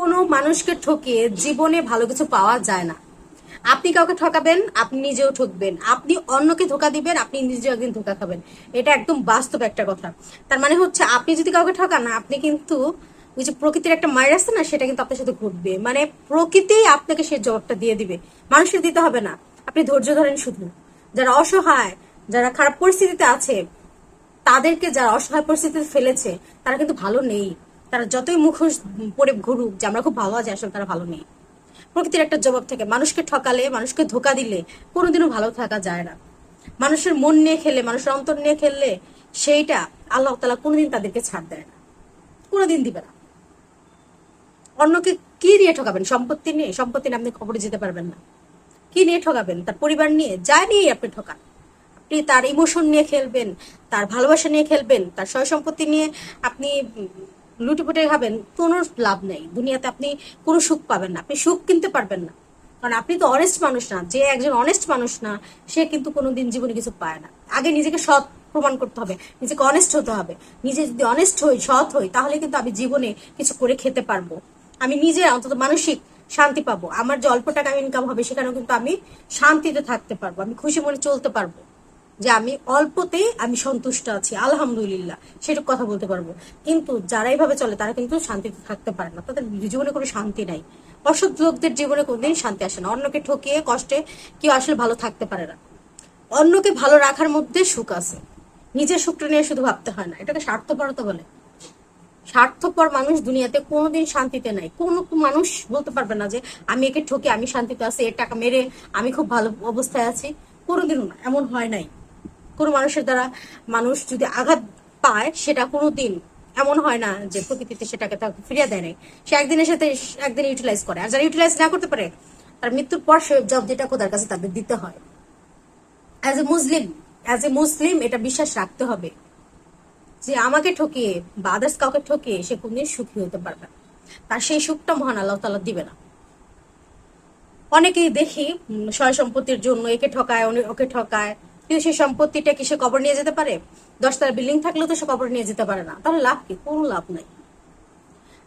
কোনো মানুষকে ঠকিয়ে জীবনে ভালো কিছু পাওয়া যায় না। আপনি কাউকে ঠকাবেন, আপনি নিজেও ঠকবেন। আপনি অন্যকে ধোকা দিবেন, আপনি নিজেও একদিন ধোকা খাবেন। এটা একদম বাস্তব একটা কথা। তার মানে হচ্ছে, আপনি যদি কাউকে ঠকান, আপনি কিন্তু ওই যে প্রকৃতির একটা মায়ের আছে না, সেটা কিন্তু আপনার সাথে ঘটবে। মানে প্রকৃতি আপনাকে সেই জবাবটা দিয়ে দিবে। মানুষের দিতে হবে না। আপনি ধৈর্য ধরেন শুধু। যারা অসহায়, যারা খারাপ পরিস্থিতিতে আছে, তাদেরকে যারা অসহায় পরিস্থিতিতে ফেলেছে, তারা কিন্তু ভালো নেই। তারা যতই মুখোশ পরে ঘুরুক যে আমরা খুব ভালো আছি, আসলে তারা ভালো নেই। প্রকৃতির একটা জবাব থেকে, মানুষকে ঠকালে, মানুষকে ধোকা দিলে কোনোদিনও ভালো থাকা যায় না। মানুষের মন নিয়ে খেলে, মানুষের অন্তর নিয়ে খেললে সেইটা আল্লাহ তালা কোনোদিন তাদেরকে ছাড় দেয় না। কোনোদিন দিবে না। অন্যকে কি নিয়ে ঠকাবেন? সম্পত্তি নিয়ে? সম্পত্তি নিয়ে আপনি খবরে যেতে পারবেন না। কি নিয়ে ঠকাবেন? তার পরিবার নিয়ে? যা নিয়েই আপনি ঠকান। আপনি তার ইমোশন নিয়ে খেলবেন, তার ভালোবাসা নিয়ে খেলবেন, তার সয় সম্পত্তি নিয়ে আপনি লুটিপুটে খাবেন কোনো লাভ নেই। দুনিয়াতে আপনি কোনো সুখ পাবেন না, আপনি সুখ কিনতে পারবেন না। কারণ আপনি তো অনেস্ট মানুষ না, যে একজন অনেস্ট মানুষ না, সে কিন্তু কোনোদিন জীবনে কিছু পায় না। আগে নিজেকে সৎ প্রমাণ করতে হবে, নিজেকে অনেস্ট হতে হবে। নিজে যদি অনেস্ট হই, সৎ হই, তাহলে কিন্তু আমি জীবনে কিছু করে খেতে পারব। আমি নিজে অন্তত মানসিক শান্তি পাবো। আমার যে অল্প টাকা ইনকাম হবে, সেখানেও কিন্তু আমি শান্তিতে থাকতে পারব, আমি খুশি মনে চলতে পারব। যে আমি অল্পতেই আমি সন্তুষ্ট আছি, আলহামদুলিল্লাহ, সেটুকু কথা বলতে পারব। কিন্তু যারা এইভাবে চলে, তারা কিন্তু শান্তিতে থাকতে পারে না। তাদের জীবনে কোনো শান্তি নাই। অসৎ লোকদের জীবনে কোনদিন শান্তি আসে না। অন্যকে ঠকিয়ে, কষ্টে কেউ আসলে ভালো থাকতে পারে না। অন্যকে ভালো রাখার মধ্যে সুখ আছে। নিজের সুখটা নিয়ে শুধু ভাবতে হয় না। এটাকে স্বার্থপরতা বলে। স্বার্থপর মানুষ দুনিয়াতে কোনোদিন শান্তিতে নাই। কোন মানুষ বলতে পারবে না যে, আমি একে ঠকে, আমি শান্তিতে আছি, এর টাকা মেরে আমি খুব ভালো অবস্থায় আছি। কোনোদিনও না। এমন হয় নাই। কোনো মানুষের দ্বারা মানুষ যদি আঘাত পায়, সেটা কোনোদিন এমন হয় না যে প্রকৃতিতে সেটাকে তাকে ফিরিয়ে দেয় নাই। সে একদিনের সাথে একদিন ইউটিলাইজ করে। আর যারা ইউটিলাইজ না করতে পারে, তার মৃত্যুর পর সে জব যেটা খোদার কাছে তাদের দিতে হয়। As a Muslim as a মুসলিম এটা বিশ্বাস রাখতে হবে যে আমাকে ঠকিয়ে বা আদার্স কাউকে ঠকিয়ে সে কোনদিন সুখী হতে পারবে না। তার সেই সুখটা মহান আল্লাহ তালা দিবে না। অনেকেই দেখি সয় সম্পত্তির জন্য একে ঠকায় ওকে ঠকায়। কিন্তু সেই সম্পত্তিটা কি সে কবর নিয়ে যেতে পারে? দশতলা বিল্ডিং থাকলেও তো সে কবর নিয়ে যেতে পারে না। তাহলে লাভ কি? কোনো লাভ নাই।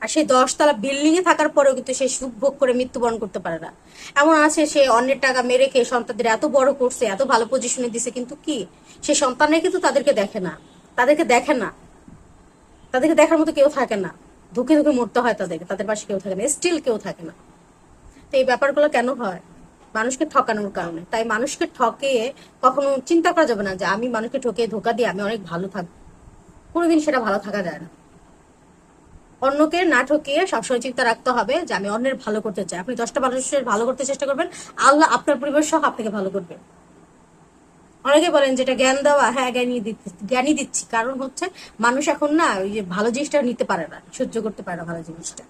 আর সেই দশতলা বিল্ডিং এ থাকার পরেও কিন্তু সে সুখ ভোগ করে মৃত্যুবরণ করতে পারে না। এমন আছে, সে অন্যের টাকা মেরে খেয়ে সন্তানদের এত বড় করছে, এত ভালো পজিশনে দিছে, কিন্তু কি? সে সন্তানের কিন্তু তাদেরকে দেখে না। তাদেরকে দেখে না। তাদেরকে দেখার মতো কেউ থাকে না। ধুকে ধুকে মরতে হয় তাদেরকে। তাদের পাশে কেউ থাকে না। স্টিল কেউ থাকে না। তো এই ব্যাপারগুলো কেন হয়? মানুষকে ঠকানোর কারণে। তাই মানুষকে ঠকিয়ে কখনো চিন্তা করা যাবে না যে আমি মানুষকে ঠকিয়ে ধোকা দিয়ে আমি অনেক ভালো থাকব কোনোদিন সেটা ভালো থাকা যায় না। অন্যকে না ঠকিয়ে সবসময় চিন্তা রাখতে হবে যে আমি অন্যের ভালো করতে চাই। আপনি দশটা মানুষের ভালো করতে চেষ্টা করবেন, আল্লাহ আপনার পরিবার সহ আপনাকে ভালো করবে। অনেকে বলেন যেটা জ্ঞান দেওয়া হ্যাঁ জ্ঞানী দিচ্ছি জ্ঞানই দিচ্ছি। কারণ হচ্ছে মানুষ এখন না ওই যে ভালো জিনিসটা নিতে পারে না, সহ্য করতে পারে না ভালো জিনিসটা।